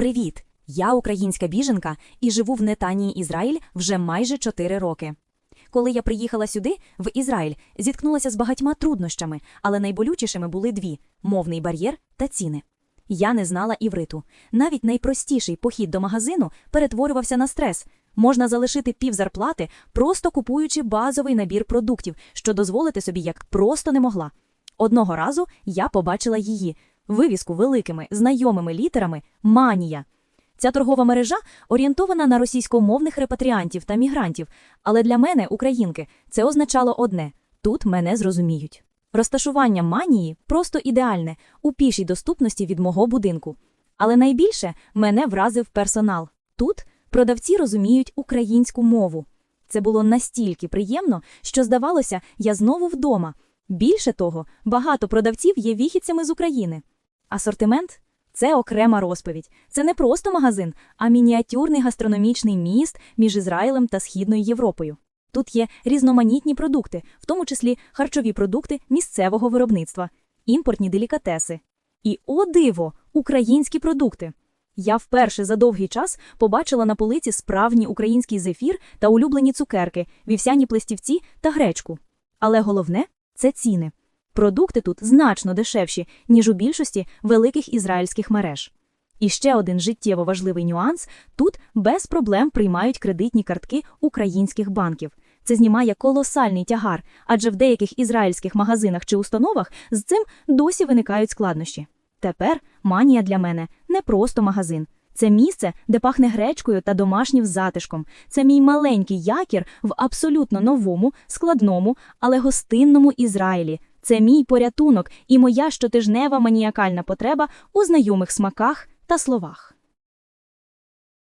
Привіт! Я українська біженка і живу в Нетанії, Ізраїль вже майже 4 роки. Коли я приїхала сюди, в Ізраїль, зіткнулася з багатьма труднощами, але найболючішими були дві мовний бар'єр та ціни. Я не знала івриту. Навіть найпростіший похід до магазину перетворювався на стрес. Можна залишити півзарплати, просто купуючи базовий набір продуктів, що дозволити собі як просто не могла. Одного разу я побачила її вивіску великими знайомими літерами Манія. Ця торгова мережа орієнтована на російськомовних репатріантів та мігрантів, але для мене, українки, це означало одне тут мене зрозуміють. Розташування манії просто ідеальне у пішій доступності від мого будинку. Але найбільше мене вразив персонал. Тут продавці розуміють українську мову. Це було настільки приємно, що здавалося, я знову вдома. Більше того, багато продавців є віхідцями з України. Асортимент це окрема розповідь. Це не просто магазин, а мініатюрний гастрономічний міст між Ізраїлем та Східною Європою. Тут є різноманітні продукти, в тому числі харчові продукти місцевого виробництва, імпортні делікатеси. І, о диво, українські продукти. Я вперше за довгий час побачила на полиці справжній український зефір та улюблені цукерки, вівсяні плестівці та гречку. Але головне це ціни. Продукти тут значно дешевші, ніж у більшості великих ізраїльських мереж. І ще один життєво важливий нюанс: тут без проблем приймають кредитні картки українських банків. Це знімає колосальний тягар, адже в деяких ізраїльських магазинах чи установах з цим досі виникають складнощі. Тепер манія для мене не просто магазин. Це місце, де пахне гречкою та домашнім затишком. Це мій маленький якір в абсолютно новому, складному, але гостинному Ізраїлі. Це мій порятунок і моя щотижнева маніакальна потреба у знайомих смаках та словах.